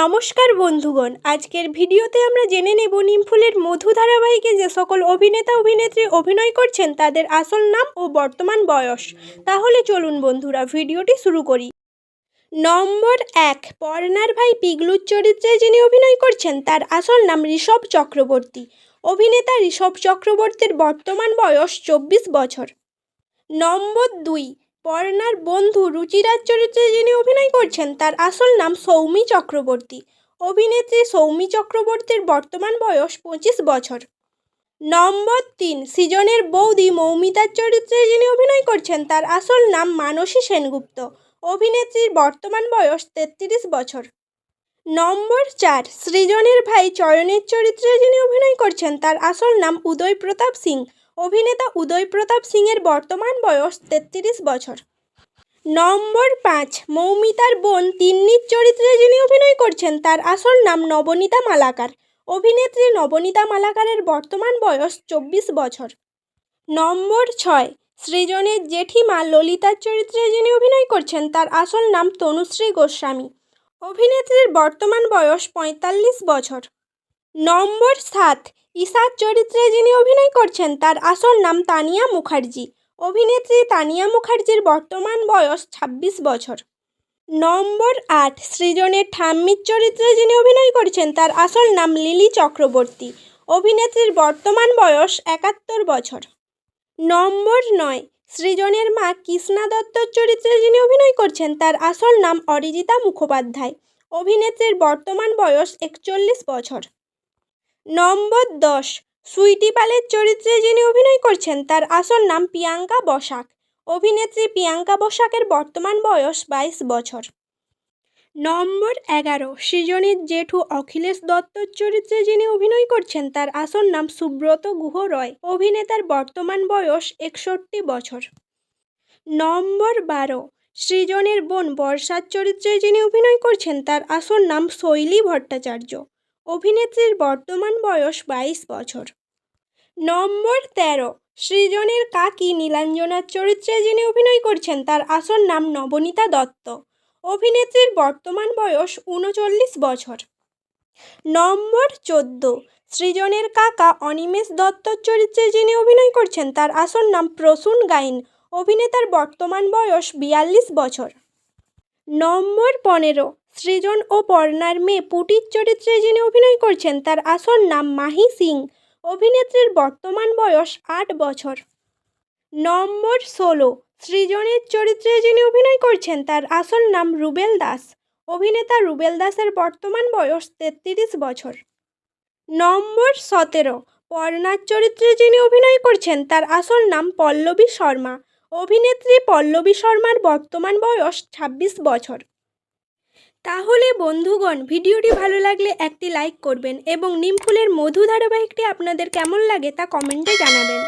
নমস্কার বন্ধুগণ, আজকের ভিডিওতে আমরা জেনে নেব নিমফুলের মধু ধারাবাহিকে যে সকল অভিনেতা, অভিনেত্রী অভিনয় করছেন, তাদের আসল নাম ও বর্তমান বয়স। তাহলে চলুন বন্ধুরা, ভিডিওটি শুরু করি। নম্বর এক, পর্নার ভাই পিগলুর চরিত্রে যিনি অভিনয় করছেন, তার আসল নাম ঋষভ চক্রবর্তী। অভিনেতা ঋষভ চক্রবর্তীর বর্তমান বয়স চব্বিশ বছর। নম্বর দুই পর্নার বন্ধু রুচিরাজ চরিত্রে যিনি অভিনয় করছেন, তার আসল নাম সৌমি চক্রবর্তী। অভিনেত্রী সৌমি চক্রবর্তীর বর্তমান বয়স পঁচিশ বছর। নম্বর তিন, সৃজনের বৌদি মৌমিতার চরিত্রে যিনি অভিনয় করছেন, তার আসল নাম মানসী সেনগুপ্ত। অভিনেত্রীর বর্তমান বয়স তেত্রিশ বছর। নম্বর চার, সৃজনের ভাই চয়নের চরিত্রে যিনি অভিনয় করছেন, তার আসল নাম উদয় প্রতাপ সিং। অভিনেতা উদয় প্রতাপ সিংয়ের বর্তমান বয়স তেত্রিশ বছর। নম্বর পাঁচ, মৌমিতার বোন তিন্নির চরিত্রে যিনি অভিনয় করছেন, তার আসল নাম নবনীতা মালাকার। অভিনেত্রী নবনীতা মালাকারের বর্তমান বয়স চব্বিশ বছর। নম্বর ছয়, সৃজনের জেঠিমা ললিতার চরিত্রে যিনি অভিনয় করছেন, তার আসল নাম তনুশ্রী গোস্বামী। অভিনেত্রীর বর্তমান বয়স পঁয়তাল্লিশ বছর। নম্বর সাত ঈশার চরিত্রে যিনি অভিনয় করছেন, তার আসল নাম তানিয়া মুখার্জি। অভিনেত্রী তানিয়া মুখার্জির বর্তমান বয়স ছাব্বিশ বছর। নম্বর আট, সৃজনের ঠাম্মির চরিত্রে যিনি অভিনয় করছেন, তার আসল নাম লিলি চক্রবর্তী। অভিনেত্রীর বর্তমান বয়স একাত্তর বছর। নম্বর নয়, সৃজনের মা কৃষ্ণা দত্তর চরিত্রে যিনি অভিনয় করছেন, তার আসল নাম অরিজিতা মুখোপাধ্যায়। অভিনেত্রীর বর্তমান বয়স একচল্লিশ বছর। নম্বর দশ, সুইটি পালের চরিত্রে যিনি অভিনয় করছেন, তার আসল নাম প্রিয়াঙ্কা বসাক। অভিনেত্রী প্রিয়াঙ্কা বসাকের বর্তমান বয়স বাইশ বছর। নম্বর এগারো, সৃজনের জেঠু অখিলেশ দত্তর চরিত্রে যিনি অভিনয় করছেন, তার আসল নাম সুব্রত গুহ রয়। অভিনেতার বর্তমান বয়স একষট্টি বছর। নম্বর বারো, সৃজনের বোন বর্ষার চরিত্রে যিনি অভিনয় করছেন, তার আসল নাম শৈলী ভট্টাচার্য। অভিনেত্রীর বর্তমান বয়স বাইশ বছর। নম্বর তেরো, সৃজনের কাকি নীলাঞ্জনার চরিত্রে যিনি অভিনয় করছেন, তার আসল নাম নবনীতা দত্ত। অভিনেত্রীর বর্তমান বয়স উনচল্লিশ বছর। নম্বর চোদ্দ, সৃজনের কাকা অনিমেষ দত্তর চরিত্রে যিনি অভিনয় করছেন, তার আসল নাম প্রসূন গাইন। অভিনেতার বর্তমান বয়স বিয়াল্লিশ বছর। নম্বর পনেরো সৃজন ও পর্নার মেয়ে পুটির চরিত্রে যিনি অভিনয় করছেন, তার আসল নাম মাহি সিং। অভিনেত্রীর বর্তমান বয়স আট বছর। নম্বর ষোলো, সৃজনের চরিত্রে যিনি অভিনয় করছেন, তার আসল নাম রুবেল দাস। অভিনেতা রুবেল দাসের বর্তমান বয়স তেত্রিশ বছর। নম্বর সতেরো, পর্ণার চরিত্রে যিনি অভিনয় করছেন, তার আসল নাম পল্লবী শর্মা। অভিনেত্রী পল্লবী শর্মার বর্তমান বয়স ছাব্বিশ বছর। তাহলে বন্ধুগণ, ভিডিওটি ভালো লাগলে একটি লাইক করবেন এবং নিমফুলের মধু ধারাবাহিকটি আপনাদের কেমন লাগে তা কমেন্টে জানাবেন।